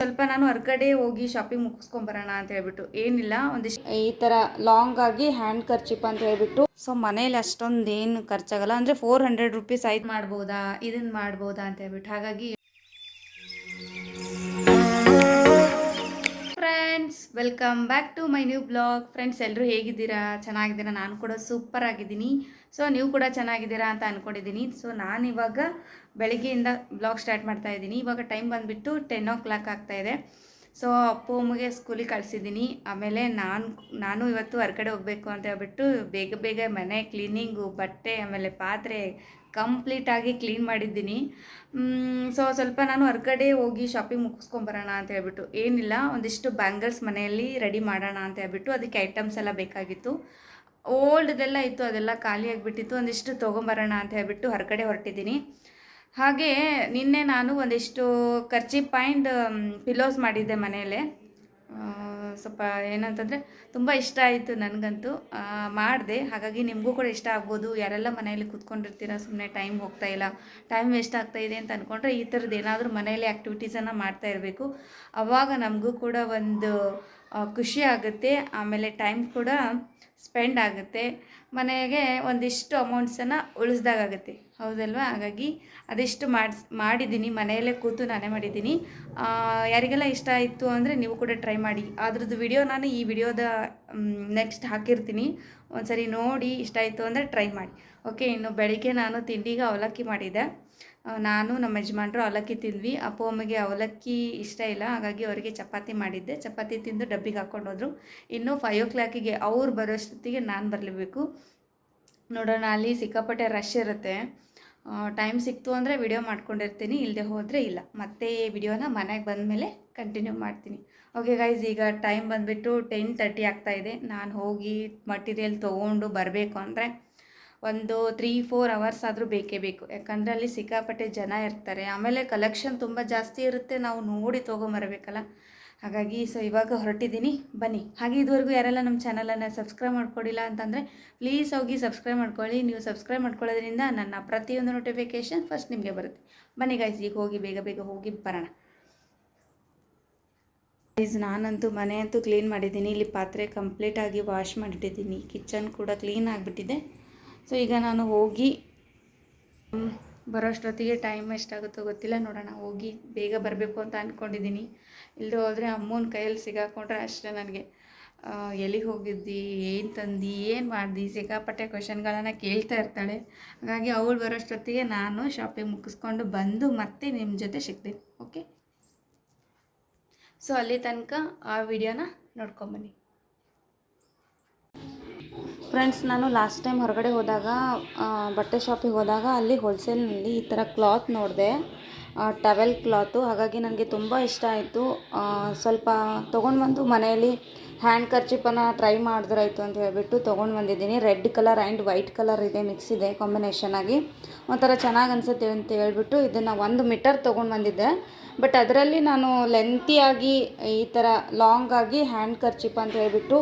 ಸ್ವಲ್ಪ ನಾನು ಹೊರಗಡೆ ಹೋಗಿ ಶಾಪಿಂಗ್ ಮುಗಿಸ್ಕೊಂಬರೋಣ ಅಂತ ಹೇಳ್ಬಿಟ್ಟು. ಏನಿಲ್ಲ ಒಂದಿಷ್ಟು ಈ ಥರ ಲಾಂಗ್ ಆಗಿ ಹ್ಯಾಂಡ್ ಖರ್ಚಿಪ್ ಅಂತ ಹೇಳ್ಬಿಟ್ಟು. ಸೊ ಮನೇಲಿ ಅಷ್ಟೊಂದು ಏನು ಖರ್ಚಾಗಲ್ಲ ಅಂದರೆ ಫೋರ್ ಹಂಡ್ರೆಡ್ ರುಪೀಸ್ ಆಯ್ತು. ಮಾಡ್ಬೋದಾ? ಇದನ್ನು ಮಾಡ್ಬೋದಾ ಅಂತ ಹೇಳ್ಬಿಟ್ಟು. ಹಾಗಾಗಿ friends welcome back to my new blog friends ಎಲ್ಲರೂ ಹೇಗಿದ್ದೀರಾ? ಚೆನ್ನಾಗಿದ್ದೀರಾ? ನಾನು ಕೂಡ ಸೂಪರ್ ಆಗಿದ್ದೀನಿ. ಸೊ ನೀವು ಕೂಡ ಚೆನ್ನಾಗಿದ್ದೀರಾ ಅಂತ ಅಂದ್ಕೊಂಡಿದ್ದೀನಿ ಸೊ ನಾನು ಇವಾಗ ಬೆಳಗ್ಗೆಯಿಂದ ಬ್ಲಾಗ್ ಸ್ಟಾರ್ಟ್ ಮಾಡ್ತಾ ಇದ್ದೀನಿ. ಇವಾಗ ಟೈಮ್ ಬಂದುಬಿಟ್ಟು ಟೆನ್ ಓ ಕ್ಲಾಕ್ ಆಗ್ತಾಯಿದೆ ಸೊ ಅಪ್ಪು, ಅಮ್ಮಗೆ ಸ್ಕೂಲಿಗೆ ಕಳಿಸಿದ್ದೀನಿ. ಆಮೇಲೆ ನಾನು ನಾನು ಇವತ್ತು ಹೊರಗಡೆ ಹೋಗಬೇಕು ಅಂತ ಹೇಳ್ಬಿಟ್ಟು ಬೇಗ ಬೇಗ ಮನೆ ಕ್ಲೀನಿಂಗು ಬಟ್ಟೆ, ಆಮೇಲೆ ಪಾತ್ರೆ ಕಂಪ್ಲೀಟಾಗಿ ಕ್ಲೀನ್ ಮಾಡಿದ್ದೀನಿ. ಸೊ ಸ್ವಲ್ಪ ನಾನು ಹೊರಗಡೆ ಹೋಗಿ ಶಾಪಿಂಗ್ ಮುಗಿಸ್ಕೊಂಬರೋಣ ಅಂತ ಹೇಳ್ಬಿಟ್ಟು. ಏನಿಲ್ಲ, ಒಂದಿಷ್ಟು ಬ್ಯಾಂಗಲ್ಸ್ ಮನೆಯಲ್ಲಿ ರೆಡಿ ಮಾಡೋಣ ಅಂತ ಹೇಳ್ಬಿಟ್ಟು ಅದಕ್ಕೆ ಐಟಮ್ಸ್ ಎಲ್ಲ ಬೇಕಾಗಿತ್ತು. ಓಲ್ಡ್ದೆಲ್ಲ ಇತ್ತು, ಅದೆಲ್ಲ ಖಾಲಿ ಆಗಿಬಿಟ್ಟಿತ್ತು. ಒಂದಿಷ್ಟು ತೊಗೊಂಬರೋಣ ಅಂತ ಹೇಳ್ಬಿಟ್ಟು ಹೊರಗಡೆ ಹೊರಟಿದ್ದೀನಿ. ಹಾಗೆ ನಿನ್ನೆ ನಾನು ಒಂದಿಷ್ಟು ಖರ್ಚಿ ಪಾಯಿಂಟ್ ಪಿಲೋಸ್ ಮಾಡಿದ್ದೆ ಮನೆಯಲ್ಲೇ. ಸ್ವಲ್ಪ ಏನಂತಂದರೆ ತುಂಬ ಇಷ್ಟ ಆಯಿತು ನನಗಂತೂ. ಮಾಡಿದೆ. ಹಾಗಾಗಿ ನಿಮಗೂ ಕೂಡ ಇಷ್ಟ ಆಗ್ಬೋದು. ಯಾರೆಲ್ಲ ಮನೆಯಲ್ಲಿ ಕೂತ್ಕೊಂಡಿರ್ತೀರ ಸುಮ್ಮನೆ ಟೈಮ್ ಹೋಗ್ತಾ ಇಲ್ಲ, ಟೈಮ್ ವೇಸ್ಟ್ ಆಗ್ತಾ ಇದೆ ಅಂತ ಅಂದ್ಕೊಂಡ್ರೆ ಈ ಥರದ್ದು ಏನಾದರೂ ಮನೆಯಲ್ಲಿ ಆ್ಯಕ್ಟಿವಿಟೀಸನ್ನು ಮಾಡ್ತಾ ಇರಬೇಕು. ಆವಾಗ ನಮಗೂ ಕೂಡ ಒಂದು ಖುಷಿ ಆಗುತ್ತೆ. ಆಮೇಲೆ ಟೈಮ್ ಕೂಡ ಸ್ಪೆಂಡ್ ಆಗುತ್ತೆ. ಮನೆಗೆ ಒಂದಿಷ್ಟು ಅಮೌಂಟ್ಸನ್ನು ಉಳಿಸ್ದಾಗುತ್ತೆ ಹೌದಲ್ವಾ? ಹಾಗಾಗಿ ಅದೆಷ್ಟು ಮಾಡಿಸ್, ಮಾಡಿದ್ದೀನಿ, ಮನೆಯಲ್ಲೇ ಕೂತು ನಾನೇ ಮಾಡಿದ್ದೀನಿ. ಯಾರಿಗೆಲ್ಲ ಇಷ್ಟ ಆಯಿತು ಅಂದರೆ ನೀವು ಕೂಡ ಟ್ರೈ ಮಾಡಿ. ಅದ್ರದ್ದು ವಿಡಿಯೋ ನಾನು ಈ ವಿಡಿಯೋದ ನೆಕ್ಸ್ಟ್ ಹಾಕಿರ್ತೀನಿ. ಒಂದ್ಸರಿ ನೋಡಿ ಇಷ್ಟ ಆಯಿತು ಅಂದರೆ ಟ್ರೈ ಮಾಡಿ. ಓಕೆ, ಇನ್ನು ಬೆಳಿಗ್ಗೆ ನಾನು ತಿಂಡಿಗೆ ಅವಲಕ್ಕಿ ಮಾಡಿದೆ. ನಾನು ನಮ್ಮ ಯಜಮಾನ್ರು ಅವಲಕ್ಕಿ ತಿಂದ್ವಿ. ಅಪ್ಪ ಅಮ್ಮಗೆ ಅವಲಕ್ಕಿ ಇಷ್ಟ ಇಲ್ಲ, ಹಾಗಾಗಿ ಅವರಿಗೆ ಚಪಾತಿ ಮಾಡಿದ್ದೆ. ಚಪಾತಿ ತಿಂದು ಡಬ್ಬಿಗೆ ಹಾಕ್ಕೊಂಡು ಹೋದ್ರು. ಇನ್ನು ಫೈವ್ ಓ ಕ್ಲಾಕಿಗೆ ಅವ್ರು ಬರೋಷ್ಟೊತ್ತಿಗೆ ನಾನು ಬರಲೇಬೇಕು. ನೋಡೋಣ, ಅಲ್ಲಿ ಸಿಕ್ಕಾಪಟ್ಟೆ ರಶ್ ಇರುತ್ತೆ. ಟೈಮ್ ಸಿಕ್ತು ಅಂದರೆ ವಿಡಿಯೋ ಮಾಡ್ಕೊಂಡಿರ್ತೀನಿ ಇಲ್ಲದೆ ಹೋದರೆ ಇಲ್ಲ. ಮತ್ತೆ ವಿಡಿಯೋನ ಮನೆಗೆ ಬಂದಮೇಲೆ ಕಂಟಿನ್ಯೂ ಮಾಡ್ತೀನಿ. ಓಕೆ ಗೈಸ್ ಈಗ ಟೈಮ್ ಬಂದುಬಿಟ್ಟು ಟೆನ್ ತರ್ಟಿ ಆಗ್ತಾಯಿದೆ ನಾನು ಹೋಗಿ ಮಟೀರಿಯಲ್ ತೊಗೊಂಡು ಬರಬೇಕು ಅಂದರೆ ಒಂದು ತ್ರೀ ಫೋರ್ ಅವರ್ಸ್ ಆದರೂ ಬೇಕೇ ಬೇಕು. ಯಾಕಂದರೆ ಅಲ್ಲಿ ಸಿಕ್ಕಾಪಟ್ಟೆ ಜನ ಇರ್ತಾರೆ. ಆಮೇಲೆ ಕಲೆಕ್ಷನ್ ತುಂಬ ಜಾಸ್ತಿ ಇರುತ್ತೆ. ನಾವು ನೋಡಿ ತೊಗೊಂಬರಬೇಕಲ್ಲ. ಹಾಗಾಗಿ ಸೊ ಇವಾಗ ಹೊರಟಿದ್ದೀನಿ. ಬನ್ನಿ. ಹಾಗೆ ಇದುವರೆಗೂ ಯಾರೆಲ್ಲ ನಮ್ಮ ಚಾನಲನ್ನು ಸಬ್ಸ್ಕ್ರೈಬ್ ಮಾಡ್ಕೊಂಡಿಲ್ಲ ಅಂತಂದರೆ ಪ್ಲೀಸ್ ಹೋಗಿ ಸಬ್ಸ್ಕ್ರೈಬ್ ಮಾಡ್ಕೊಳ್ಳಿ. ನೀವು ಸಬ್ಸ್ಕ್ರೈಬ್ ಮಾಡ್ಕೊಳ್ಳೋದ್ರಿಂದ ನನ್ನ ಪ್ರತಿಯೊಂದು ನೋಟಿಫಿಕೇಷನ್ ಫಸ್ಟ್ ನಿಮಗೆ ಬರುತ್ತೆ. ಬನ್ನಿ ಗೈಸ್ ಈಗ ಹೋಗಿ ಬೇಗ ಬೇಗ ಹೋಗಿ ಬರೋಣ. ಗೈಸ್ ನಾನಂತೂ ಮನೆ ಅಂತೂ ಕ್ಲೀನ್ ಮಾಡಿದ್ದೀನಿ. ಇಲ್ಲಿ ಪಾತ್ರೆ ಕಂಪ್ಲೀಟಾಗಿ ವಾಶ್ ಮಾಡಿಟ್ಟಿದ್ದೀನಿ. ಕಿಚನ್ ಕೂಡ ಕ್ಲೀನ್ ಆಗಿಬಿಟ್ಟಿದೆ. ಸೊ ಈಗ ನಾನು ಹೋಗಿ ಬರೋಷ್ಟೊತ್ತಿಗೆ ಟೈಮ್ ಎಷ್ಟಾಗುತ್ತೋ ಗೊತ್ತಿಲ್ಲ. ನೋಡೋಣ, ಹೋಗಿ ಬೇಗ ಬರಬೇಕು ಅಂತ ಅಂದ್ಕೊಂಡಿದ್ದೀನಿ ಇಲ್ಲದೆ ಹೋದರೆ ಅಮ್ಮನ ಕೈಯಲ್ಲಿ ಸಿಗಾಕೊಂಡ್ರೆ ಅಷ್ಟೇ ನನಗೆ. ಎಲ್ಲಿಗೆ ಹೋಗಿದ್ದಿ, ಏನು ತಂದು, ಏನು ಮಾಡ್ದು, ಸಿಕ್ಕಾಪಟ್ಟೆ ಕ್ವೆಶನ್ಗಳನ್ನು ಕೇಳ್ತಾ ಇರ್ತಾಳೆ. ಹಾಗಾಗಿ ಅವಳು ಬರೋಷ್ಟೊತ್ತಿಗೆ ನಾನು ಶಾಪಿಂಗ್ ಮುಗಿಸ್ಕೊಂಡು ಬಂದು ಮತ್ತೆ ನಿಮ್ಮ ಜೊತೆ ಸಿಗ್ತೀನಿ ಓಕೆ ಸೊ ಅಲ್ಲಿ ತನಕ ಆ ವಿಡಿಯೋನ ನೋಡ್ಕೊಂಬನ್ನಿ ಫ್ರೆಂಡ್ಸ್ ನಾನು ಲಾಸ್ಟ್ ಟೈಮ್ ಹೊರಗಡೆ ಹೋದಾಗ ಬಟ್ಟೆ ಶಾಪಿಗೆ ಹೋದಾಗ ಅಲ್ಲಿ ಹೋಲ್ಸೇಲ್ನಲ್ಲಿ ಈ ಥರ ಕ್ಲಾತ್ ನೋಡಿದೆ. ಟವೆಲ್ ಕ್ಲಾತು ಹಾಗಾಗಿ ನನಗೆ ತುಂಬ ಇಷ್ಟ ಆಯಿತು. ಸ್ವಲ್ಪ ತೊಗೊಂಡು ಬಂದು ಮನೆಯಲ್ಲಿ ಹ್ಯಾಂಡ್ ಕರ್ಚಿಪನ್ನು ಟ್ರೈ ಮಾಡಿದ್ರಾಯ್ತು ಅಂತ ಹೇಳ್ಬಿಟ್ಟು ತೊಗೊಂಡು ಬಂದಿದ್ದೀನಿ red colour and white colour ಇದೆ ಮಿಕ್ಸ್ ಇದೆ ಕಾಂಬಿನೇಷನ್ ಆಗಿ. ಒಂಥರ ಚೆನ್ನಾಗಿ ಅನಿಸುತ್ತೆ ಅಂತ ಹೇಳ್ಬಿಟ್ಟು ಇದನ್ನು ಒಂದು ಮೀಟರ್ ತೊಗೊಂಡು ಬಂದಿದ್ದೆ ಬಟ್ ಅದರಲ್ಲಿ ನಾನು ಲೆಂತಿಯಾಗಿ ಈ ಥರ ಲಾಂಗಾಗಿ ಹ್ಯಾಂಡ್ ಕರ್ಚಿಪ್ ಅಂತ ಹೇಳ್ಬಿಟ್ಟು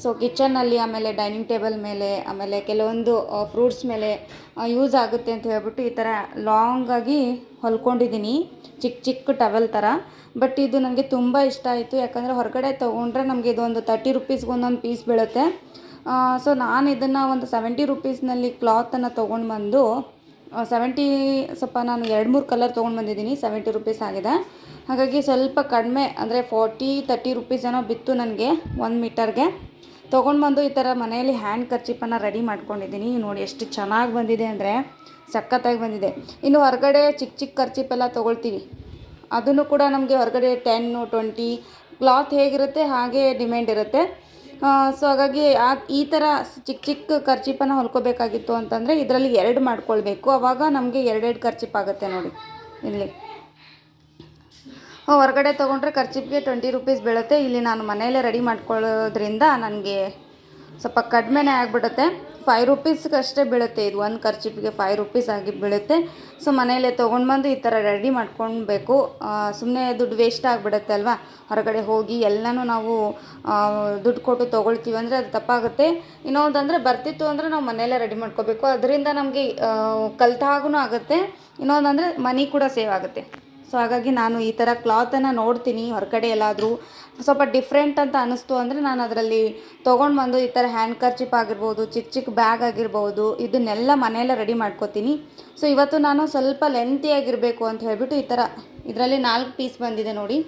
ಸೊ ಕಿಚನ್ನಲ್ಲಿ ಆಮೇಲೆ ಡೈನಿಂಗ್ ಟೇಬಲ್ ಮೇಲೆ, ಆಮೇಲೆ ಕೆಲವೊಂದು ಫ್ರೂಟ್ಸ್ ಮೇಲೆ ಯೂಸ್ ಆಗುತ್ತೆ ಅಂತ ಹೇಳ್ಬಿಟ್ಟು ಈ ಥರ ಲಾಂಗಾಗಿ ಹೊಲ್ಕೊಂಡಿದ್ದೀನಿ. ಚಿಕ್ಕ ಚಿಕ್ಕ ಟವೆಲ್ ಥರ ಬಟ್ ಇದು ನನಗೆ ತುಂಬ ಇಷ್ಟ ಆಯಿತು. ಯಾಕಂದರೆ ಹೊರಗಡೆ ತೊಗೊಂಡ್ರೆ ನಮಗೆ ಇದೊಂದು ತರ್ಟಿ ರುಪೀಸ್ಗೆ ಒಂದೊಂದು ಪೀಸ್ ಬೀಳುತ್ತೆ. ಸೊ ನಾನು ಇದನ್ನು ಒಂದು ಸೆವೆಂಟಿ ರುಪೀಸ್ನಲ್ಲಿ ಕ್ಲಾತನ್ನು ತೊಗೊಂಡು ಬಂದು ಸೆವೆಂಟಿ ಸ್ವಲ್ಪ ನಾನು ಎರಡು ಮೂರು ಕಲರ್ ತೊಗೊಂಡು ಬಂದಿದ್ದೀನಿ. ಸೆವೆಂಟಿ ರುಪೀಸ್ ಆಗಿದೆ. ಹಾಗಾಗಿ ಸ್ವಲ್ಪ ಕಡಿಮೆ, ಅಂದರೆ ಫಾರ್ಟಿ ತರ್ಟಿ ರುಪೀಸ್ ಏನೋ ಬಿತ್ತು ನನಗೆ ಒಂದು ಮೀಟರ್ಗೆ. ತೊಗೊಂಡು ಬಂದು ಈ ಥರ ಮನೆಯಲ್ಲಿ ಹ್ಯಾಂಡ್ ಕರ್ಚಿಪನ್ನು ರೆಡಿ ಮಾಡ್ಕೊಂಡಿದ್ದೀನಿ ನೋಡಿ ಎಷ್ಟು ಚೆನ್ನಾಗಿ ಬಂದಿದೆ ಅಂದರೆ ಸಖತ್ತಾಗಿ ಬಂದಿದೆ. ಇನ್ನು ಹೊರಗಡೆ ಚಿಕ್ಕ ಚಿಕ್ಕ ಖರ್ಚಿಪೆಲ್ಲ ತೊಗೊಳ್ತೀವಿ ಅದನ್ನು ಕೂಡ ನಮಗೆ ಹೊರಗಡೆ ಟೆನ್ನು ಟ್ವೆಂಟಿ ಕ್ಲಾತ್ ಹೇಗಿರುತ್ತೆ, ಹಾಗೆ ಡಿಮ್ಯಾಂಡ್ ಇರುತ್ತೆ. ಸೊ ಹಾಗಾಗಿ ಆ, ಈ ಥರ ಚಿಕ್ಕ ಚಿಕ್ಕ ಖರ್ಚಿಪನ್ನು ಹೊಲ್ಕೋಬೇಕಾಗಿತ್ತು ಅಂತಂದರೆ ಇದರಲ್ಲಿ ಎರಡು ಮಾಡ್ಕೊಳ್ಬೇಕು. ಆವಾಗ ನಮಗೆ ಎರಡೆರಡು ಖರ್ಚಿಪ್ ಆಗುತ್ತೆ ನೋಡಿ, ಇಲ್ಲಿ. ಹೊರಗಡೆ ತೊಗೊಂಡ್ರೆ ಖರ್ಚಿಗೆ ಟ್ವೆಂಟಿ ರುಪೀಸ್ ಬೀಳುತ್ತೆ. ಇಲ್ಲಿ ನಾನು ಮನೆಯಲ್ಲೇ ರೆಡಿ ಮಾಡ್ಕೊಳ್ಳೋದ್ರಿಂದ ನನಗೆ ಸ್ವಲ್ಪ ಕಡಿಮೆನೇ ಆಗಿಬಿಡುತ್ತೆ. ಫೈವ್ ರುಪೀಸ್ಗೆ ಅಷ್ಟೇ ಬೀಳುತ್ತೆ. ಇದು ಒಂದು ಖರ್ಚಿಪ್ಗೆ ಫೈವ್ ರುಪೀಸ್ ಆಗಿ ಬೀಳುತ್ತೆ. ಸೊ ಮನೆಯಲ್ಲೇ ತೊಗೊಂಡು ಬಂದು ಈ ಥರ ರೆಡಿ ಮಾಡ್ಕೊಳ್ಬೇಕು. ಸುಮ್ಮನೆ ದುಡ್ಡು ವೇಸ್ಟ್ ಆಗಿಬಿಡುತ್ತೆ ಅಲ್ವಾ? ಹೊರಗಡೆ ಹೋಗಿ ಎಲ್ಲನೂ ನಾವು ದುಡ್ಡು ಕೊಟ್ಟು ತೊಗೊಳ್ತೀವಿ ಅಂದರೆ ಅದು ತಪ್ಪಾಗುತ್ತೆ. ಇನ್ನೊಂದಂದರೆ ಬರ್ತಿತ್ತು ಅಂದರೆ ನಾವು ಮನೆಯಲ್ಲೇ ರೆಡಿ ಮಾಡ್ಕೋಬೇಕು ಅದರಿಂದ ನಮಗೆ ಕಲ್ತಾಗೂ ಆಗುತ್ತೆ. ಇನ್ನೊಂದಂದರೆ ಮನಿ ಕೂಡ ಸೇವ್ ಆಗುತ್ತೆ. ಸೊ ಹಾಗಾಗಿ ನಾನು ಈ ಥರ ಕ್ಲಾತನ್ನು ನೋಡ್ತೀನಿ ಹೊರಗಡೆ ಎಲ್ಲಾದರೂ ಸ್ವಲ್ಪ ಡಿಫ್ರೆಂಟ್ ಅಂತ ಅನ್ನಿಸ್ತು ಅಂದರೆ ನಾನು ಅದರಲ್ಲಿ ತೊಗೊಂಡು ಬಂದು ಈ ಥರ ಹ್ಯಾಂಡ್ ಕರ್ಚಿಪ್ ಆಗಿರ್ಬೋದು ಚಿಕ್ಕ ಚಿಕ್ಕ ಬ್ಯಾಗ್ ಆಗಿರ್ಬೋದು, ಇದನ್ನೆಲ್ಲ ಮನೆಯಲ್ಲೇ ರೆಡಿ ಮಾಡ್ಕೋತೀನಿ. ಸೊ ಇವತ್ತು ನಾನು ಸ್ವಲ್ಪ ಲೆಂತಿಯಾಗಿರಬೇಕು ಅಂತ ಹೇಳಿಬಿಟ್ಟು ಈ ಥರ ಇದರಲ್ಲಿ ನಾಲ್ಕು ಪೀಸ್ ಬಂದಿದೆ ನೋಡಿ.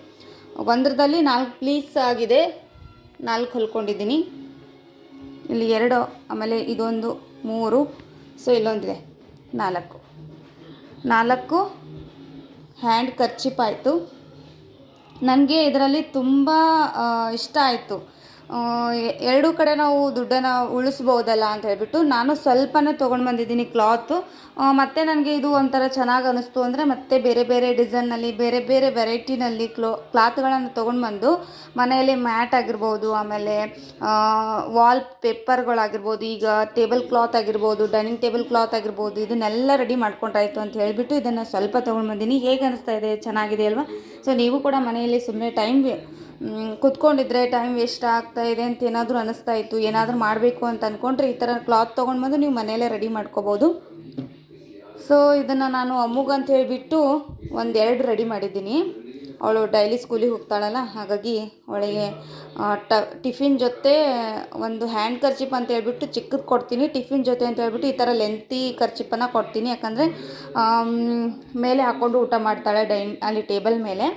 ಒಂದರದಲ್ಲಿ ನಾಲ್ಕು ಪೀಸ್ ಆಗಿದೆ. ನಾಲ್ಕು ಹೊಲ್ಕೊಂಡಿದ್ದೀನಿ. ಇಲ್ಲಿ ಎರಡು, ಆಮೇಲೆ ಇದೊಂದು ಮೂರು. ಸೊ ಇಲ್ಲೊಂದಿದೆ. ನಾಲ್ಕು. ನಾಲ್ಕು ಹ್ಯಾಂಡ್ ಕರ್ಚಿಪ್ ಆಯಿತು. ನನಗೆ ಇದರಲ್ಲಿ ತುಂಬ ಇಷ್ಟ ಆಯಿತು. ಎರಡೂ ಕಡೆ ನಾವು ದುಡ್ಡನ್ನು ಉಳಿಸ್ಬೋದಲ್ಲ ಅಂತ ಹೇಳ್ಬಿಟ್ಟು ನಾನು ಸ್ವಲ್ಪನೇ ತೊಗೊಂಡು ಬಂದಿದ್ದೀನಿ ಕ್ಲಾತು ಮತ್ತು ನನಗೆ ಇದು ಒಂಥರ ಚೆನ್ನಾಗಿ ಅನ್ನಿಸ್ತು ಅಂದರೆ ಮತ್ತೆ ಬೇರೆ ಬೇರೆ ಡಿಸೈನ್ನಲ್ಲಿ ಬೇರೆ ಬೇರೆ ವೆರೈಟಿನಲ್ಲಿ ಕ್ಲೋ ಕ್ಲಾತ್ಗಳನ್ನು ತೊಗೊಂಡು ಬಂದು ಮನೆಯಲ್ಲಿ ಮ್ಯಾಟ್ ಆಗಿರ್ಬೋದು, ಆಮೇಲೆ ವಾಲ್ ಪೇಪರ್ಗಳಾಗಿರ್ಬೋದು ಈಗ ಟೇಬಲ್ ಕ್ಲಾತ್ ಆಗಿರ್ಬೋದು ಡೈನಿಂಗ್ ಟೇಬಲ್ ಕ್ಲಾತ್ ಆಗಿರ್ಬೋದು, ಇದನ್ನೆಲ್ಲ ರೆಡಿ ಮಾಡ್ಕೊಂಡ್ರಾಯ್ತು ಅಂತ ಹೇಳಿಬಿಟ್ಟು ಇದನ್ನು ಸ್ವಲ್ಪ ತೊಗೊಂಡು ಬಂದೀನಿ. ಹೇಗೆ ಅನಿಸ್ತಾ ಇದೆ? ಚೆನ್ನಾಗಿದೆ ಅಲ್ವಾ? ಸೊ ನೀವು ಕೂಡ ಮನೆಯಲ್ಲಿ ಸುಮ್ಮನೆ ಟೈಮ್ ಕುತ್ಕೊಂಡಿದ್ರೆ ಟೈಮ್ ವೇಸ್ಟ್ ಆಗ್ತಾ ಇದೆ ಅಂತ ಏನಾದರೂ ಅನಿಸ್ತಾ ಇತ್ತು, ಏನಾದರೂ ಮಾಡಬೇಕು ಅಂತ ಅಂದ್ಕೊಂಡ್ರೆ ಈ ಥರ ಕ್ಲಾತ್ ತೊಗೊಂಡು ಬಂದು ನೀವು ಮನೆಯಲ್ಲೇ ರೆಡಿ ಮಾಡ್ಕೋಬೋದು. ಸೊ ಇದನ್ನು ನಾನು ಅಮ್ಮುಗೆ ಅಂತ ಹೇಳಿಬಿಟ್ಟು ಒಂದೆರಡು ರೆಡಿ ಮಾಡಿದ್ದೀನಿ. ಅವಳು ಡೈಲಿ ಸ್ಕೂಲಿಗೆ ಹೋಗ್ತಾಳಲ್ಲ, ಹಾಗಾಗಿ ಅವಳಿಗೆ ಟ ಟಿಫಿನ್ ಜೊತೆ ಒಂದು ಹ್ಯಾಂಡ್ ಕರ್ಚಿಪ್ ಅಂತ ಹೇಳ್ಬಿಟ್ಟು ಚಿಕ್ಕದು ಕೊಡ್ತೀನಿ. ಟಿಫಿನ್ ಜೊತೆ ಅಂತ ಹೇಳ್ಬಿಟ್ಟು ಈ ಥರ ಲೆಂತಿ ಕರ್ಚಿಪನ್ನು ಕೊಡ್ತೀನಿ. ಯಾಕಂದರೆ ಮೇಲೆ ಹಾಕ್ಕೊಂಡು ಊಟ ಮಾಡ್ತಾಳೆ ಡೈನ್, ಅಲ್ಲಿ ಟೇಬಲ್ ಮೇಲೆ.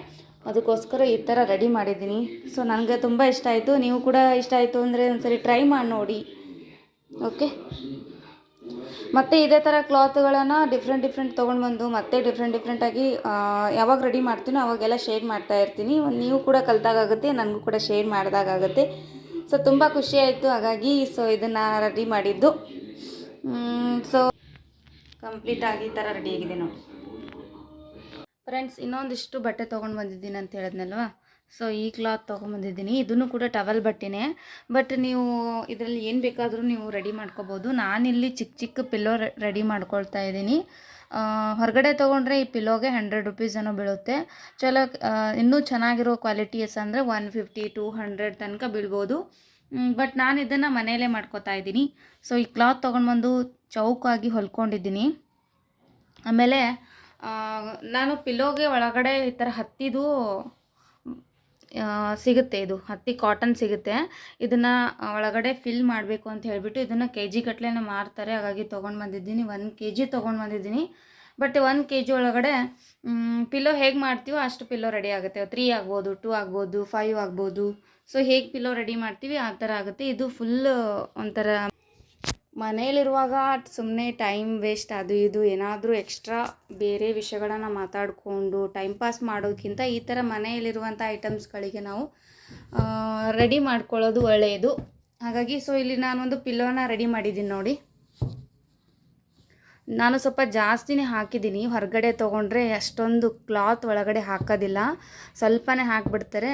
ಅದಕ್ಕೋಸ್ಕರ ಈ ಥರ ರೆಡಿ ಮಾಡಿದ್ದೀನಿ. ಸೊ ನನಗೆ ತುಂಬ ಇಷ್ಟ ಆಯಿತು. ನೀವು ಕೂಡ ಇಷ್ಟ ಆಯಿತು ಅಂದರೆ ಒಂದ್ಸರಿ ಟ್ರೈ ಮಾಡಿ ನೋಡಿ. ಓಕೆ ಮತ್ತು ಇದೇ ಥರ ಕ್ಲಾತ್ಗಳನ್ನು ಡಿಫ್ರೆಂಟ್ ಡಿಫ್ರೆಂಟ್ ತೊಗೊಂಡು ಬಂದು ಮತ್ತೆ ಡಿಫ್ರೆಂಟ್ ಡಿಫ್ರೆಂಟಾಗಿ ಯಾವಾಗ ರೆಡಿ ಮಾಡ್ತೀನೋ ಅವಾಗೆಲ್ಲ ಶೇರ್ ಮಾಡ್ತಾ ಇರ್ತೀನಿ. ನೀವು ಕೂಡ ಕಲ್ತಾಗುತ್ತೆ ನನಗೂ ಕೂಡ ಶೇರ್ ಮಾಡಿದಾಗುತ್ತೆ ಸೊ ತುಂಬ ಖುಷಿ ಆಯಿತು. ಹಾಗಾಗಿ ಸೊ ಇದನ್ನು ರೆಡಿ ಮಾಡಿದ್ದು. ಸೊ ಕಂಪ್ಲೀಟಾಗಿ ಈ ಥರ ಆಗಿದೆ ನೋಡಿ. ಫ್ರೆಂಡ್ಸ್ ಇನ್ನೊಂದಿಷ್ಟು ಬಟ್ಟೆ ತೊಗೊಂಡು ಬಂದಿದ್ದೀನಿ ಅಂತ ಹೇಳಿದ್ನಲ್ವ? ಸೊ ಈ ಕ್ಲಾತ್ ತೊಗೊಂಬಂದಿದ್ದೀನಿ ಇದನ್ನು ಕೂಡ ಟವಲ್ ಬಟ್ಟೆನೇ. ಬಟ್ ನೀವು ಇದರಲ್ಲಿ ಏನು ಬೇಕಾದರೂ ನೀವು ರೆಡಿ ಮಾಡ್ಕೋಬೋದು. ನಾನಿಲ್ಲಿ ಚಿಕ್ಕ ಚಿಕ್ಕ ಪಿಲ್ಲೋ ರೆಡಿ ಮಾಡ್ಕೊಳ್ತಾ ಇದ್ದೀನಿ. ಹೊರಗಡೆ ತೊಗೊಂಡ್ರೆ ಈ ಪಿಲ್ಲೋಗೆ ಹಂಡ್ರೆಡ್ ರುಪೀಸ್ ಏನೋ ಬೀಳುತ್ತೆ. ಚಲೋ ಇನ್ನೂ ಚೆನ್ನಾಗಿರೋ ಕ್ವಾಲಿಟೀಸ್ ಅಂದರೆ ಒನ್ ಫಿಫ್ಟಿ ಟೂ ಹಂಡ್ರೆಡ್ ತನಕ ಬೀಳ್ಬೋದು. ಬಟ್ ನಾನು ಇದನ್ನು ಮನೆಯಲ್ಲೇ ಮಾಡ್ಕೋತಾ ಇದ್ದೀನಿ. ಸೊ ಈ ಕ್ಲಾತ್ ತೊಗೊಂಡ್ಬಂದು ಚೌಕಾಗಿ ಹೊಲ್ಕೊಂಡಿದ್ದೀನಿ. ಆಮೇಲೆ ನಾನು ಪಿಲ್ಲೋಗೆ ಒಳಗಡೆ ಈ ಥರ ಹತ್ತಿದು ಸಿಗುತ್ತೆ ಇದು. ಹತ್ತಿ ಕಾಟನ್ ಸಿಗುತ್ತೆ. ಇದನ್ನು ಒಳಗಡೆ ಫಿಲ್ ಮಾಡಬೇಕು ಅಂತ ಹೇಳಿಬಿಟ್ಟು ಇದನ್ನು ಕೆ ಜಿ ಗಟ್ಲೆನೇ ಮಾರ್ತಾರೆ. ಹಾಗಾಗಿ ತೊಗೊಂಡು ಬಂದಿದ್ದೀನಿ. ಒಂದು ಕೆ ಜಿ ತೊಗೊಂಡು ಬಂದಿದ್ದೀನಿ. ಬಟ್ ಒಂದು ಕೆ ಜಿ ಒಳಗಡೆ ಪಿಲ್ಲೋ ಹೇಗೆ ಮಾಡ್ತೀವೋ ಅಷ್ಟು ಪಿಲ್ಲೋ ರೆಡಿ ಆಗುತ್ತೆ. ತ್ರೀ ಆಗ್ಬೋದು ಟೂ ಆಗ್ಬೋದು ಫೈವ್ ಆಗ್ಬೋದು. ಸೊ ಹೇಗೆ ಪಿಲ್ಲೋ ರೆಡಿ ಮಾಡ್ತೀವಿ ಆ ಥರ ಆಗುತ್ತೆ. ಇದು ಫುಲ್ ಒಂಥರ ಮನೇಲಿರುವಾಗ ಸುಮ್ಮನೆ ಟೈಮ್ ವೇಸ್ಟ್ ಅದು ಇದು ಏನಾದರೂ ಎಕ್ಸ್ಟ್ರಾ ಬೇರೆ ವಿಷಯಗಳನ್ನು ಮಾತಾಡಿಕೊಂಡು ಟೈಮ್ ಪಾಸ್ ಮಾಡೋದಕ್ಕಿಂತ ಈ ಥರ ಮನೆಯಲ್ಲಿರುವಂಥ ಐಟಮ್ಸ್ಗಳಿಗೆ ನಾವು ರೆಡಿ ಮಾಡ್ಕೊಳ್ಳೋದು ಒಳ್ಳೆಯದು ಹಾಗಾಗಿ ಸೊ ಇಲ್ಲಿ ನಾನೊಂದು ಪಿಲ್ಲೋನ ರೆಡಿ ಮಾಡಿದ್ದೀನಿ ನೋಡಿ. ನಾನು ಸ್ವಲ್ಪ ಜಾಸ್ತಿನೇ ಹಾಕಿದ್ದೀನಿ. ಹೊರಗಡೆ ತೊಗೊಂಡ್ರೆ ಅಷ್ಟೊಂದು ಕ್ಲಾತ್ ಒಳಗಡೆ ಹಾಕೋದಿಲ್ಲ. ಸ್ವಲ್ಪನೇ ಹಾಕಿಬಿಡ್ತಾರೆ.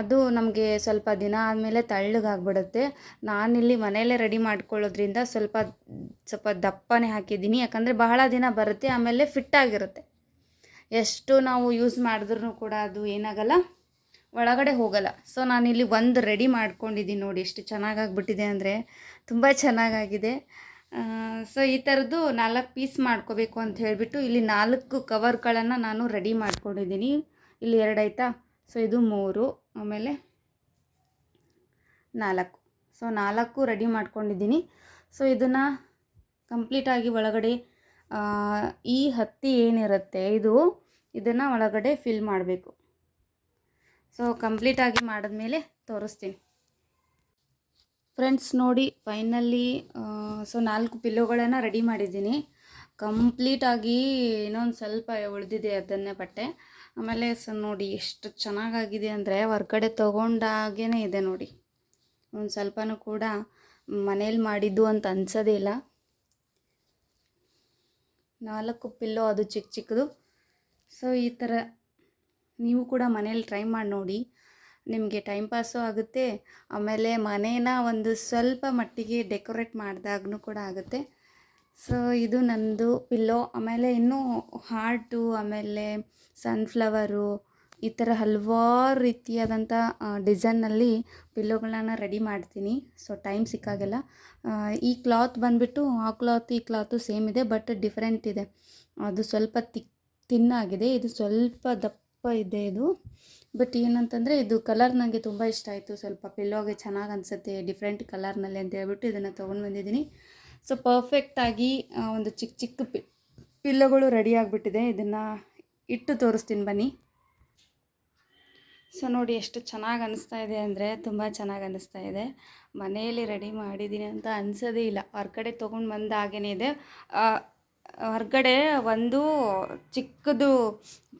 ಅದು ನಮಗೆ ಸ್ವಲ್ಪ ದಿನ ಆದಮೇಲೆ ತಳ್ಳಗಾಗ್ಬಿಡುತ್ತೆ. ನಾನಿಲ್ಲಿ ಮನೆಯಲ್ಲೇ ರೆಡಿ ಮಾಡ್ಕೊಳ್ಳೋದ್ರಿಂದ ಸ್ವಲ್ಪ ಸ್ವಲ್ಪ ದಪ್ಪನೇ ಹಾಕಿದ್ದೀನಿ. ಯಾಕಂದರೆ ಬಹಳ ದಿನ ಬರುತ್ತೆ, ಆಮೇಲೆ ಫಿಟ್ ಆಗಿರುತ್ತೆ. ಎಷ್ಟು ನಾವು ಯೂಸ್ ಮಾಡಿದ್ರೂ ಕೂಡ ಅದು ಏನಾಗಲ್ಲ, ಒಳಗಡೆ ಹೋಗಲ್ಲ. ಸೊ, ನಾನಿಲ್ಲಿ ಒಂದು ರೆಡಿ ಮಾಡ್ಕೊಂಡಿದ್ದೀನಿ ನೋಡಿ, ಎಷ್ಟು ಚೆನ್ನಾಗಾಗ್ಬಿಟ್ಟಿದೆ ಅಂದರೆ. ತುಂಬ ಚೆನ್ನಾಗಾಗಿದೆ. ಸೊ ಈ ಥರದ್ದು ನಾಲ್ಕು ಪೀಸ್ ಮಾಡ್ಕೋಬೇಕು ಅಂತ ಹೇಳಿಬಿಟ್ಟು ಇಲ್ಲಿ ನಾಲ್ಕು ಕವರ್ಗಳನ್ನು ನಾನು ರೆಡಿ ಮಾಡ್ಕೊಂಡಿದ್ದೀನಿ. ಇಲ್ಲಿ ಎರಡು ಆಯಿತಾ? ಸೊ ಇದು ಮೂರು, ಆಮೇಲೆ ನಾಲ್ಕು. ಸೊ ನಾಲ್ಕು ರೆಡಿ ಮಾಡ್ಕೊಂಡಿದ್ದೀನಿ. ಸೊ ಇದನ್ನು ಕಂಪ್ಲೀಟಾಗಿ ಒಳಗಡೆ ಈ ಹತ್ತಿ ಏನಿರುತ್ತೆ, ಇದು, ಇದನ್ನು ಒಳಗಡೆ ಫಿಲ್ ಮಾಡಬೇಕು. ಸೊ ಕಂಪ್ಲೀಟಾಗಿ ಮಾಡಿದ್ಮೇಲೆ ತೋರಿಸ್ತೀನಿ. ಫ್ರೆಂಡ್ಸ್ ನೋಡಿ ಫೈನಲ್ಲಿ ಸೊ ನಾಲ್ಕು ಪಿಲ್ಲೋಗಳನ್ನು ರೆಡಿ ಮಾಡಿದ್ದೀನಿ. ಕಂಪ್ಲೀಟಾಗಿ ಇನ್ನೊಂದು ಸ್ವಲ್ಪ ಉಳಿದಿದೆ ಅದನ್ನೇ ಬಟ್ಟೆ. ಆಮೇಲೆ ಸೊ ನೋಡಿ ಎಷ್ಟು ಚೆನ್ನಾಗಾಗಿದೆ ಅಂದರೆ ಹೊರ್ಗಡೆ ತೊಗೊಂಡಾಗೇ ಇದೆ ನೋಡಿ. ಒಂದು ಸ್ವಲ್ಪನೂ ಕೂಡ ಮನೇಲಿ ಮಾಡಿದ್ದು ಅಂತ ಅನ್ಸೋದೇ ಇಲ್ಲ. ನಾಲ್ಕು ಪಿಲ್ಲೋ ಅದು ಚಿಕ್ಕ ಚಿಕ್ಕದು ಸೊ ಈ ಥರ ನೀವು ಕೂಡ ಮನೇಲಿ ಟ್ರೈ ಮಾಡಿ ನೋಡಿ. ನಿಮಗೆ ಟೈಮ್ ಪಾಸು ಆಗುತ್ತೆ. ಆಮೇಲೆ ಮನೇನ ಒಂದು ಸ್ವಲ್ಪ ಮಟ್ಟಿಗೆ ಡೆಕೋರೇಟ್ ಮಾಡಿದಾಗೂ ಕೂಡ ಆಗುತ್ತೆ. ಸೊ ಇದು ನನ್ನದು ಪಿಲ್ಲೋ ಆಮೇಲೆ ಇನ್ನೂ ಹಾರ್ಟು ಆಮೇಲೆ ಸನ್ಫ್ಲವರು ಈ ಥರ ಹಲವಾರು ರೀತಿಯಾದಂಥ ಡಿಸೈನಲ್ಲಿ ಪಿಲ್ಲೋಗಳನ್ನ ರೆಡಿ ಮಾಡ್ತೀನಿ. ಸೊ ಟೈಮ್ ಸಿಕ್ಕಾಗೆಲ್ಲ. ಈ ಕ್ಲಾತ್ ಬಂದುಬಿಟ್ಟು ಆ ಕ್ಲಾತ್ ಈ ಕ್ಲಾತು ಸೇಮ್ ಇದೆ ಬಟ್ ಡಿಫ್ರೆಂಟ್ ಇದೆ. ಅದು ಸ್ವಲ್ಪ ತಿಕ್ ತಿನ್ನಾಗಿದೆ ಇದು ಸ್ವಲ್ಪ ದಪ್ಪ ಇದೆ ಇದು. ಬಟ್ ಏನಂತಂದರೆ ಇದು ಕಲರ್ ನನಗೆ ತುಂಬ ಇಷ್ಟ ಆಯಿತು. ಸ್ವಲ್ಪ ಪಿಲ್ಲೋಗೆ ಚೆನ್ನಾಗಿ ಅನಿಸುತ್ತೆ ಡಿಫ್ರೆಂಟ್ ಕಲರ್ನಲ್ಲಿ ಅಂತ ಹೇಳ್ಬಿಟ್ಟು ಇದನ್ನು ತೊಗೊಂಡು ಬಂದಿದ್ದೀನಿ. ಸೊ ಪರ್ಫೆಕ್ಟಾಗಿ ಒಂದು ಚಿಕ್ಕ ಚಿಕ್ಕ ಪಿ ಪಿಲ್ಲೋಗಳು ರೆಡಿ ಆಗಿಬಿಟ್ಟಿದೆ. ಇದನ್ನು ಇಟ್ಟು ತೋರಿಸ್ತೀನಿ ಬನ್ನಿ. ಸೊ ನೋಡಿ ಎಷ್ಟು ಚೆನ್ನಾಗಿ ಅನ್ನಿಸ್ತಾ ಇದೆ ಅಂದರೆ ತುಂಬ ಚೆನ್ನಾಗಿ ಅನ್ನಿಸ್ತಾ ಇದೆ. ಮನೆಯಲ್ಲಿ ರೆಡಿ ಮಾಡಿದ್ದೀನಿ ಅಂತ ಅನ್ಸೋದೇ ಇಲ್ಲ. ಹೊರ್ಗಡೆ ತೊಗೊಂಡು ಬಂದ ಹಾಗೇ ಇದೆ. ಹೊರಗಡೆ ಒಂದು ಚಿಕ್ಕದು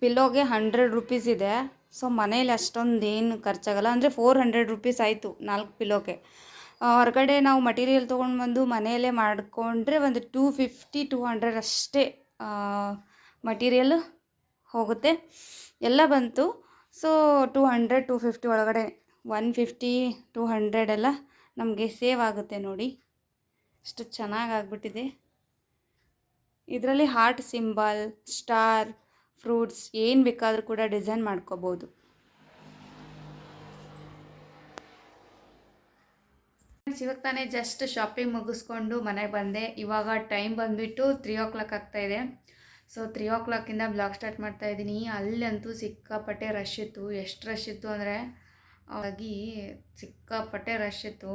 ಪಿಲ್ಲೋಗೆ ಹಂಡ್ರೆಡ್ ರುಪೀಸ್ ಇದೆ. ಸೊ ಮನೇಲಿ ಅಷ್ಟೊಂದು ಏನು ಖರ್ಚಾಗಲ್ಲ. ಅಂದರೆ ಫೋರ್ ಹಂಡ್ರೆಡ್ ರುಪೀಸ್ ಆಯಿತು ನಾಲ್ಕು ಪಿಲ್ಲೋಗೆ ಹೊರಗಡೆ ನಾವು ಮಟೀರಿಯಲ್ ತೊಗೊಂಡು ಬಂದು ಮನೆಯಲ್ಲೇ ಮಾಡಿಕೊಂಡ್ರೆ ಒಂದು ಟೂ ಫಿಫ್ಟಿ ಟೂ ಹಂಡ್ರೆಡ್ ಅಷ್ಟೇ ಮಟೀರಿಯಲ್ ಹೋಗುತ್ತೆ. ಎಲ್ಲ ಬಂತು. So two hundred two fifty ಒಳಗಡೆ ಒನ್ ಫಿಫ್ಟಿ ಟೂ ಹಂಡ್ರೆಡ್ ಎಲ್ಲ ನಮಗೆ ಸೇವ್ ಆಗುತ್ತೆ ನೋಡಿ. ಅಷ್ಟು ಚೆನ್ನಾಗಿ ಆಗ್ಬಿಟ್ಟಿದೆ. ಇದರಲ್ಲಿ ಹಾರ್ಟ್ ಸಿಂಬಲ್ ಸ್ಟಾರ್ ಫ್ರೂಟ್ಸ್ ಏನು ಬೇಕಾದರೂ ಕೂಡ ಡಿಸೈನ್ ಮಾಡ್ಕೋಬೋದು. ಇವಾಗ ತಾನೇ ಜಸ್ಟ್ ಶಾಪಿಂಗ್ ಮುಗಿಸ್ಕೊಂಡು ಮನೆಗೆ ಬಂದೆ. ಇವಾಗ ಟೈಮ್ ಬಂದುಬಿಟ್ಟು ತ್ರೀ ಓ ಕ್ಲಾಕ್ ಆಗ್ತಾಯಿದೆ ಸೊ ತ್ರೀ ಓ ಕ್ಲಾಕಿಂದ ಬ್ಲಾಗ್ ಸ್ಟಾರ್ಟ್ ಮಾಡ್ತಾ ಇದ್ದೀನಿ. ಅಲ್ಲಂತೂ ಸಿಕ್ಕಾಪಟ್ಟೆ ರಶ್ ಇತ್ತು. ಎಷ್ಟು ರಶ್ ಇತ್ತು ಅಂದರೆ, ಹಾಗಾಗಿ ಸಿಕ್ಕಾಪಟ್ಟೆ ರಶ್ ಇತ್ತು.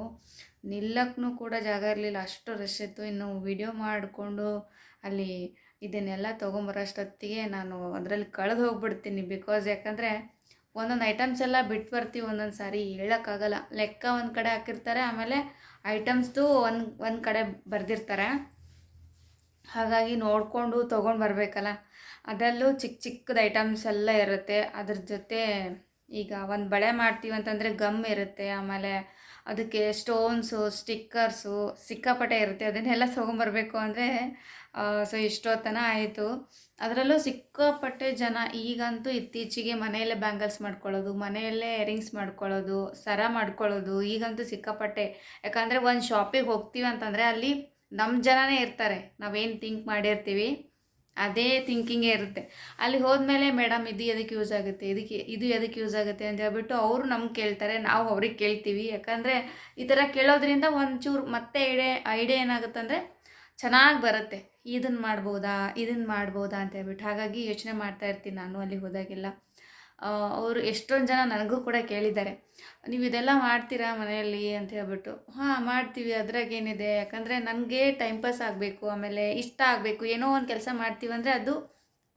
ನಿಲ್ಲಕ್ಕೂ ಕೂಡ ಜಾಗ ಇರಲಿಲ್ಲ. ಅಷ್ಟು ರಶ್ ಇತ್ತು. ಇನ್ನು ವಿಡಿಯೋ ಮಾಡಿಕೊಂಡು ಅಲ್ಲಿ ಇದನ್ನೆಲ್ಲ ತೊಗೊಂಬರೋಷ್ಟೊತ್ತಿಗೆ ನಾನು ಅದರಲ್ಲಿ ಕಳೆದು ಹೋಗ್ಬಿಡ್ತೀನಿ ಬಿಕಾಸ್ ಯಾಕಂದರೆ ಒಂದೊಂದು ಐಟಮ್ಸ್ ಎಲ್ಲ ಬಿಟ್ಟು ಬರ್ತೀವಿ ಒಂದೊಂದು ಸಾರಿ ಹೇಳೋಕ್ಕಾಗಲ್ಲ. ಲೆಕ್ಕ ಒಂದು ಕಡೆ ಹಾಕಿರ್ತಾರೆ, ಆಮೇಲೆ ಐಟಮ್ಸ್ದು ಒಂದು ಒಂದು ಕಡೆ ಬರೆದಿರ್ತಾರೆ. ಹಾಗಾಗಿ ನೋಡಿಕೊಂಡು ತೊಗೊಂಡು ಬರಬೇಕಲ್ಲ. ಅದರಲ್ಲೂ ಚಿಕ್ಕ ಚಿಕ್ಕದ ಐಟಮ್ಸ್ ಎಲ್ಲ ಇರುತ್ತೆ. ಅದ್ರ ಜೊತೆ ಈಗ ಒಂದು ಬಳೆ ಮಾಡ್ತೀವಿ ಅಂತಂದರೆ ಗಮ್ ಇರುತ್ತೆ, ಆಮೇಲೆ ಅದಕ್ಕೆ ಸ್ಟೋನ್ಸು ಸ್ಟಿಕ್ಕರ್ಸು ಸಿಕ್ಕಾಪಟ್ಟೆ ಇರುತ್ತೆ. ಅದನ್ನೆಲ್ಲ ತೊಗೊಂಬರ್ಬೇಕು ಅಂದರೆ ಸೊ ಇಷ್ಟೊತ್ತನ ಆಯಿತು. ಅದರಲ್ಲೂ ಸಿಕ್ಕಾಪಟ್ಟೆ ಜನ ಈಗಂತೂ ಇತ್ತೀಚೆಗೆ ಮನೆಯಲ್ಲೇ ಬ್ಯಾಂಗಲ್ಸ್ ಮಾಡ್ಕೊಳ್ಳೋದು, ಮನೆಯಲ್ಲೇ ಇಯರಿಂಗ್ಸ್ ಮಾಡ್ಕೊಳ್ಳೋದು, ಸರ ಮಾಡ್ಕೊಳ್ಳೋದು, ಈಗಂತೂ ಸಿಕ್ಕಾಪಟ್ಟೆ. ಯಾಕಂದರೆ ಒಂದು ಶಾಪಿಗೆ ಹೋಗ್ತೀವಿ ಅಂತಂದರೆ ಅಲ್ಲಿ ನಮ್ಮ ಜನನೇ ಇರ್ತಾರೆ. ನಾವೇನು ಥಿಂಕ್ ಮಾಡಿರ್ತೀವಿ, ಅದೇ ಥಿಂಕಿಂಗೇ ಇರುತ್ತೆ. ಅಲ್ಲಿ ಹೋದ್ಮೇಲೆ, ಮೇಡಮ್, ಇದು ಎದಕ್ಕೆ ಯೂಸ್ ಆಗುತ್ತೆ? ಇದಕ್ಕೆ, ಇದು ಎದಕ್ಕೆ ಯೂಸ್ ಆಗುತ್ತೆ? ಅಂತ ಹೇಳ್ಬಿಟ್ಟು ಅವರು ನಮ್ಗೆ ಕೇಳ್ತಾರೆ, ನಾವು ಅವ್ರಿಗೆ ಕೇಳ್ತೀವಿ. ಯಾಕಂದರೆ ಈ ಥರ ಕೇಳೋದ್ರಿಂದ ಒಂಚೂರು ಮತ್ತೆ ಐಡಿಯಾ ಐಡಿಯಾ ಏನಾಗುತ್ತೆ ಅಂದರೆ ಚೆನ್ನಾಗಿ ಬರುತ್ತೆ. ಇದನ್ನು ಮಾಡ್ಬೋದಾ? ಇದನ್ನು ಮಾಡ್ಬೋದಾ ಅಂತ ಹೇಳ್ಬಿಟ್ಟು. ಹಾಗಾಗಿ ಯೋಚನೆ ಮಾಡ್ತಾ ಇರ್ತೀನಿ ನಾನು ಅಲ್ಲಿ ಹೋದಾಗೆಲ್ಲ. ಅವರು ಎಷ್ಟೊಂದು ಜನ ನನಗೂ ಕೂಡ ಕೇಳಿದ್ದಾರೆ. ನೀವು ಇದೆಲ್ಲ ಮಾಡ್ತೀರಾ ಮನೆಯಲ್ಲಿ? ಅಂತ ಹೇಳ್ಬಿಟ್ಟು. ಹಾಂ, ಮಾಡ್ತೀವಿ. ಅದ್ರಾಗೇನಿದೆ ಯಾಕಂದರೆ ನನಗೆ ಟೈಮ್ ಪಾಸ್ ಆಗಬೇಕು, ಆಮೇಲೆ ಇಷ್ಟ ಆಗಬೇಕು, ಏನೋ ಒಂದು ಕೆಲಸ ಮಾಡ್ತೀವಿ ಅಂದರೆ ಅದು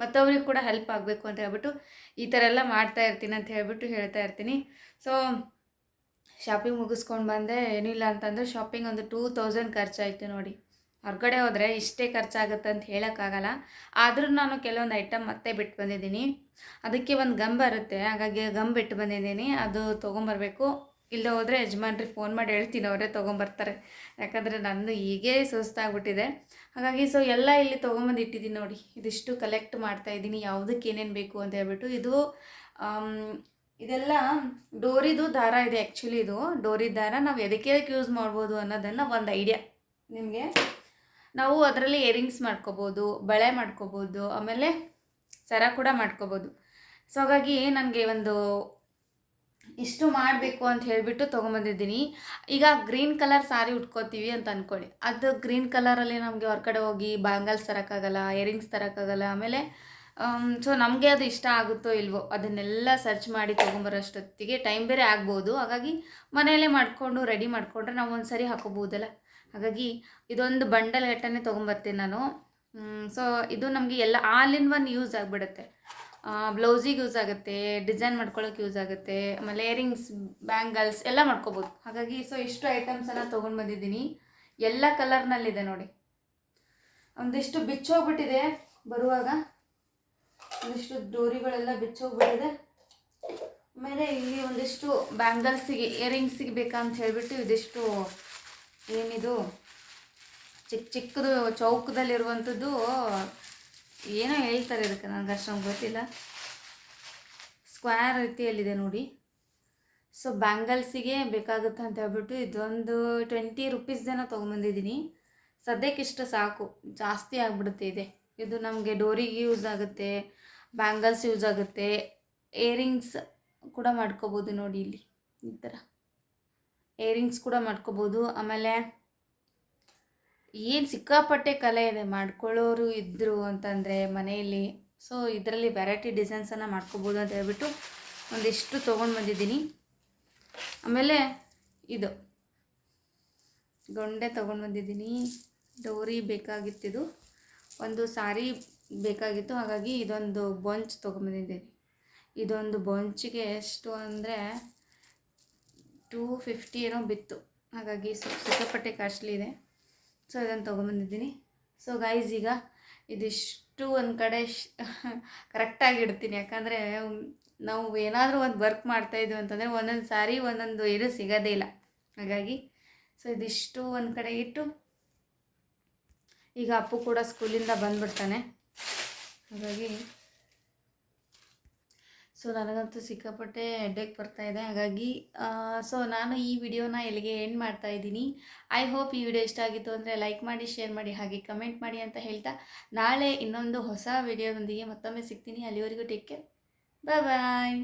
ಮತ್ತವ್ರಿಗೆ ಕೂಡ ಹೆಲ್ಪ್ ಆಗಬೇಕು ಅಂತ ಹೇಳ್ಬಿಟ್ಟು ಈ ಥರ ಎಲ್ಲ ಮಾಡ್ತಾ ಇರ್ತೀನಿ ಅಂತ ಹೇಳ್ಬಿಟ್ಟು ಹೇಳ್ತಾ ಇರ್ತೀನಿ. ಸೊ ಶಾಪಿಂಗ್ ಮುಗಿಸ್ಕೊಂಡು ಬಂದೆ. ಏನಿಲ್ಲ ಅಂತಂದರೆ ಶಾಪಿಂಗ್ ಒಂದು ಟೂ ತೌಸಂಡ್ ಖರ್ಚಾಯಿತು ನೋಡಿ. ಹೊರಗಡೆ ಹೋದರೆ ಇಷ್ಟೇ ಖರ್ಚಾಗುತ್ತೆ ಅಂತ ಹೇಳೋಕ್ಕಾಗಲ್ಲ. ಆದರೂ ನಾನು ಕೆಲವೊಂದು ಐಟಮ್ ಮತ್ತೆ ಬಿಟ್ಟು ಬಂದಿದ್ದೀನಿ. ಅದಕ್ಕೆ ಒಂದು ಗಮ್ ಬರುತ್ತೆ. ಹಾಗಾಗಿ ಗಮ್ ಬಿಟ್ಟು ಬಂದಿದ್ದೀನಿ. ಅದು ತೊಗೊಂಬರ್ಬೇಕು. ಇಲ್ಲ ಹೋದರೆ ಯಜಮಾನ್ರಿಗೆ ಫೋನ್ ಮಾಡಿ ಹೇಳ್ತೀನಿ, ಅವರೇ ತೊಗೊಂಬರ್ತಾರೆ. ಯಾಕಂದರೆ ನಂದು ಹೀಗೇ ಸುಸ್ತಾಗ್ಬಿಟ್ಟಿದೆ. ಹಾಗಾಗಿ ಸೊ ಎಲ್ಲ ಇಲ್ಲಿ ತೊಗೊಂಬಂದು ಇಟ್ಟಿದ್ದೀನಿ ನೋಡಿ. ಇದಿಷ್ಟು ಕಲೆಕ್ಟ್ ಮಾಡ್ತಾ ಇದ್ದೀನಿ. ಯಾವುದಕ್ಕೆ ಏನೇನು ಬೇಕು ಅಂತ ಹೇಳ್ಬಿಟ್ಟು. ಇದು ಇದೆಲ್ಲ ಡೋರಿದು ದಾರ ಇದೆ ಆ್ಯಕ್ಚುಲಿ ಇದು. ಡೋರಿ ದಾರ ನಾವು ಎದಕ್ಕೆ ಎದಕ್ಕೆ ಯೂಸ್ ಮಾಡ್ಬೋದು ಅನ್ನೋದನ್ನು ಒಂದು ಐಡಿಯಾ ನಿಮಗೆ? ನಾವು ಅದರಲ್ಲಿ ಇಯರಿಂಗ್ಸ್ ಮಾಡ್ಕೋಬೋದು, ಬಳೆ ಮಾಡ್ಕೋಬೋದು, ಆಮೇಲೆ ಸರ ಕೂಡ ಮಾಡ್ಕೋಬೋದು. ಸೊ ಹಾಗಾಗಿ ನನಗೆ ಒಂದು ಇಷ್ಟು ಮಾಡಬೇಕು ಅಂತ ಹೇಳಿಬಿಟ್ಟು ತೊಗೊಂಬಂದಿದ್ದೀನಿ. ಈಗ ಗ್ರೀನ್ ಕಲರ್ ಸಾರಿ ಉಟ್ಕೋತೀವಿ ಅಂತ ಅಂದ್ಕೊಳ್ಳಿ ಅದು ಗ್ರೀನ್ ಕಲರಲ್ಲಿ ನಮಗೆ ಹೊರಗಡೆ ಹೋಗಿ ಬ್ಯಾಂಗಲ್ಸ್ ತರೋಕ್ಕಾಗಲ್ಲ ಇಯರಿಂಗ್ಸ್ ತರೋಕ್ಕಾಗಲ್ಲ, ಆಮೇಲೆ ಸೊ ನಮಗೆ ಅದು ಇಷ್ಟ ಆಗುತ್ತೋ ಇಲ್ವೋ ಅದನ್ನೆಲ್ಲ ಸರ್ಚ್ ಮಾಡಿ ತೊಗೊಂಬರೋಷ್ಟೊತ್ತಿಗೆ ಟೈಮ್ ಬೇರೆ ಆಗ್ಬೋದು. ಹಾಗಾಗಿ ಮನೆಯಲ್ಲೇ ಮಾಡಿಕೊಂಡು ರೆಡಿ ಮಾಡಿಕೊಂಡ್ರೆ ನಾವು ಒಂದು ಸರಿ ಹಾಕೋಬೋದಲ್ಲ ಹಾಗಾಗಿ ಇದೊಂದು ಬಂಡಲ್ ಗಟ್ಟನೆ ತೊಗೊಂಬರ್ತೀನಿ ನಾನು. ಸೊ ಇದು ನಮಗೆ ಎಲ್ಲ ಆಲ್ ಇನ್ ಒನ್ ಯೂಸ್ ಆಗಿಬಿಡುತ್ತೆ. ಬ್ಲೌಸಿಗೆ ಯೂಸ್ ಆಗುತ್ತೆ ಡಿಸೈನ್ ಮಾಡ್ಕೊಳ್ಳೋಕೆ ಯೂಸ್ ಆಗುತ್ತೆ, ಆಮೇಲೆ ಇಯರಿಂಗ್ಸ್ ಬ್ಯಾಂಗಲ್ಸ್ ಎಲ್ಲ ಮಾಡ್ಕೋಬೋದು. ಹಾಗಾಗಿ ಸೊ ಇಷ್ಟು ಐಟಮ್ಸನ್ನು ತೊಗೊಂಡು ಬಂದಿದ್ದೀನಿ. ಎಲ್ಲ ಕಲರ್ನಲ್ಲಿದೆ ನೋಡಿ. ಒಂದಿಷ್ಟು ಬಿಚ್ಚೋಗ್ಬಿಟ್ಟಿದೆ ಬರುವಾಗ. ಒಂದಿಷ್ಟು ಡೋರಿಗಳೆಲ್ಲ ಬಿಚ್ಚೋಗ್ಬಿಟ್ಟಿದೆ. ಆಮೇಲೆ ಇಲ್ಲಿ ಒಂದಿಷ್ಟು ಬ್ಯಾಂಗಲ್ಸಿಗೆ ಇಯರಿಂಗ್ಸಿಗೆ ಬೇಕಂತ ಹೇಳಿಬಿಟ್ಟು ಇದಿಷ್ಟು ಏನಿದು? ಚಿಕ್ಕ ಚಿಕ್ಕದು ಚೌಕದಲ್ಲಿರುವಂಥದ್ದು ಏನೋ ಹೇಳ್ತಾರೆ ಇದಕ್ಕೆ ನನಗೆ ಅಷ್ಟೊಂದು ಗೊತ್ತಿಲ್ಲ. ಸ್ಕ್ವೇರ್ ರೀತಿಯಲ್ಲಿದೆ ನೋಡಿ. ಸೊ ಬ್ಯಾಂಗಲ್ಸಿಗೆ ಬೇಕಾಗುತ್ತೆ ಅಂತ ಹೇಳ್ಬಿಟ್ಟು ಇದೊಂದು ಟ್ವೆಂಟಿ ರುಪೀಸ್ದೇನೋ ತೊಗೊಂಬಂದಿದ್ದೀನಿ. ಸದ್ಯಕ್ಕೆ ಇಷ್ಟು ಸಾಕು. ಜಾಸ್ತಿ ಆಗಿಬಿಡುತ್ತೆ ಇದೆ. ಇದು ನಮಗೆ ಡೋರಿಗೆ ಯೂಸ್ ಆಗುತ್ತೆ ಬ್ಯಾಂಗಲ್ಸ್ ಯೂಸ್ ಆಗುತ್ತೆ ಇಯರಿಂಗ್ಸ್ ಕೂಡ ಮಾಡ್ಕೋಬೋದು ನೋಡಿ ಇಲ್ಲಿ, ಈ ಥರ. ಇಯರಿಂಗ್ಸ್ ಕೂಡ ಮಾಡ್ಕೋಬೋದು. ಆಮೇಲೆ ಏನು ಸಿಕ್ಕಾಪಟ್ಟೆ ಕಲೆ ಇದೆ ಮಾಡ್ಕೊಳ್ಳೋರು ಇದ್ದರು ಅಂತಂದರೆ ಮನೆಯಲ್ಲಿ. ಸೊ ಇದರಲ್ಲಿ ವೆರೈಟಿ ಡಿಸೈನ್ಸನ್ನು ಮಾಡ್ಕೋಬೋದು ಅಂತ ಹೇಳ್ಬಿಟ್ಟು ಒಂದಿಷ್ಟು ತೊಗೊಂಡು ಬಂದಿದ್ದೀನಿ. ಆಮೇಲೆ ಇದು ಗೊಂಡೆ ತೊಗೊಂಡು ಬಂದಿದ್ದೀನಿ. ಡೋರಿ ಬೇಕಾಗಿತ್ತಿದು ಒಂದು ಸಾರಿ ಬೇಕಾಗಿತ್ತು. ಹಾಗಾಗಿ ಇದೊಂದು ಬೊಂಚ್ ತೊಗೊಂಬಂದಿದ್ದೀನಿ ಇದೊಂದು ಬೊಂಚಿಗೆ ಎಷ್ಟು ಅಂದರೆ ಟೂ ಫಿಫ್ಟಿ ಏನೋ ಬಿತ್ತು. ಹಾಗಾಗಿ ಸಿಕ್ಕಾಪಟ್ಟೆ ಕಾಸ್ಟ್ಲಿ ಇದೆ. ಸೊ ಅದನ್ನು ತೊಗೊಂಬಂದಿದ್ದೀನಿ ಸೊ ಗೈಸ್ ಈಗ ಇದಿಷ್ಟು ಒಂದು ಕಡೆ ಕರೆಕ್ಟಾಗಿ ಇಡ್ತೀನಿ. ಯಾಕಂದರೆ ನಾವು ಏನಾದರೂ ಒಂದು ವರ್ಕ್ ಮಾಡ್ತಾಯಿದ್ವಿ ಅಂತಂದರೆ ಒಂದೊಂದು ಸಾರಿ ಒಂದೊಂದು ಏನು ಸಿಗೋದೇ ಇಲ್ಲ. ಹಾಗಾಗಿ, ಸೊ, ಇದಿಷ್ಟು ಒಂದು ಕಡೆ ಇಟ್ಟು ಈಗ ಅಪ್ಪು ಕೂಡ ಸ್ಕೂಲಿಂದ ಬಂದುಬಿಡ್ತಾನೆ. ಹಾಗಾಗಿ ಸೊ ನನಗಂತೂ ಸಿಕ್ಕಾಪಟ್ಟೆ ಹೆಡ್ಡೇಕ್ ಬರ್ತಾ ಇದೆ. ಹಾಗಾಗಿ ಸೊ ನಾನು ಈ ವಿಡಿಯೋನ ಎಲ್ಲಿಗೆ ಎಂಡ್ ಮಾಡ್ತಾ ಇದ್ದೀನಿ. ಐ ಹೋಪ್ ಈ ವಿಡಿಯೋ ಇಷ್ಟ ಆಗಿತ್ತು ಅಂದರೆ ಲೈಕ್ ಮಾಡಿ ಶೇರ್ ಮಾಡಿ, ಹಾಗೆ ಕಮೆಂಟ್ ಮಾಡಿ ಅಂತ ಹೇಳ್ತಾ ನಾಳೆ ಇನ್ನೊಂದು ಹೊಸ ವಿಡಿಯೋದೊಂದಿಗೆ ಮತ್ತೊಮ್ಮೆ ಸಿಗ್ತೀನಿ. ಅಲ್ಲಿವರೆಗೂ ಟೇಕ್ ಕೇರ್ ಬಾಯ್